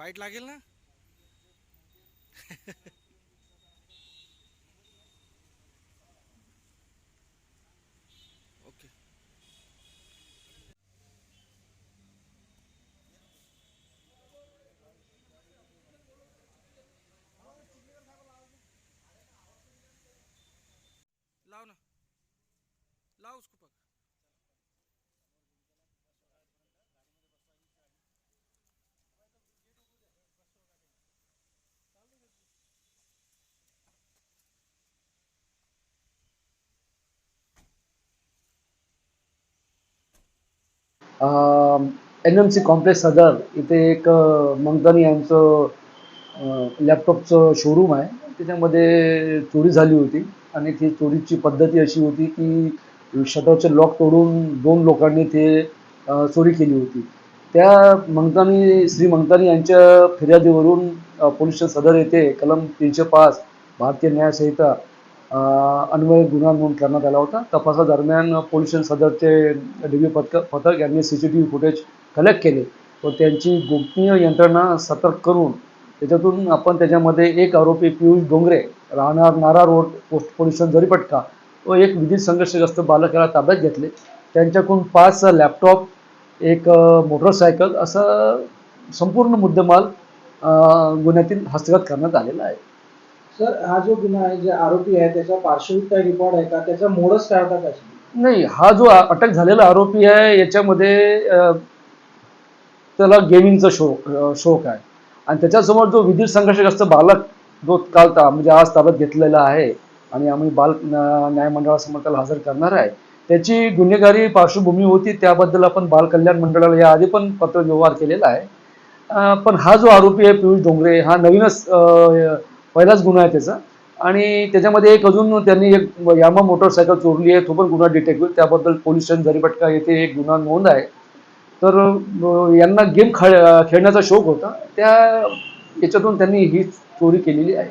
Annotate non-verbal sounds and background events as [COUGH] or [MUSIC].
Bite लागेल ना? [LAUGHS] N M C complex सदर इथे एक मंगदानी यांचं लॅपटॉपचं शोरूम आहे. त्याच्यामध्ये चोरी झाली होती आणि ती चोरीची पद्धती अशी होती की शटरचे लॉक तोडून दोन लोकांनी ते चोरी केली होती. त्या मंगतानी श्री मंगतानी यांच्या फिर्यादीवरून अ, पोलीस स्टेशन सदर येथे कलम तीनशे पाच भारतीय न्यायसंहिता अन्वय गुन्हा नोंद करण्यात आला होता. तपासादरम्यान पोलीस सदरचे डी व्ही पथक पथक यांनी C C T V footage collect केले. व त्यांची गोपनीय यंत्रणा सतर्क करून त्याच्यातून आपण त्याच्यामध्ये एक आरोपी पियुष डोंगरे राहणार Nara road post police station Jaripatka व एक विधी संघर्षग्रस्त बालकाला ताब्यात घेतले. त्यांच्याकडून पाच लॅपटॉप एक मोटरसायकल असं संपूर्ण मुद्देमाल गुन्ह्यातील हस्तगत करण्यात आलेला आहे. सर हा जो गुन्हा आहे जे आरोपी आहे त्याचा पार्श्वभूत काही रिकॉर्ड आहे का? त्याचा मोडच काय होता का नाही हा जो अटक झालेला आरोपी आहे याच्यामध्ये त्याला गेमिंगचा शोक शोक आहे. आणि त्याच्यासमोर जो विद्युत संघर्षग्रस्त बालक जो काल म्हणजे आज ताब्यात घेतलेला आहे आणि आम्ही बाल न्यायमंडळासमोर न्याय मंडळासमोर त्याला हजर करणार आहे त्याची गुन्हेगारी पार्श्वभूमी होती त्याबद्दल आपण बाल कल्याण मंडळाला याआधी पण पत्र व्यवहार केलेला आहे. पण हा जो आरोपी आहे पियुष डोंगरे हा नवीनच पहिलाच गुन्हा आहे त्याचा. आणि त्याच्यामध्ये एक अजून त्यांनी एक यामा मोटरसायकल चोरली आहे तो पण गुन्हा डिटेक्ट होईल. त्याबद्दल पोलीस स्टेशन झरीपटका येथे एक गुन्हा नोंद आहे. तर यांना गेम खेळ खेळण्याचा शौक होता. त्या याच्यातून त्यांनी ही चोरी केलेली आहे.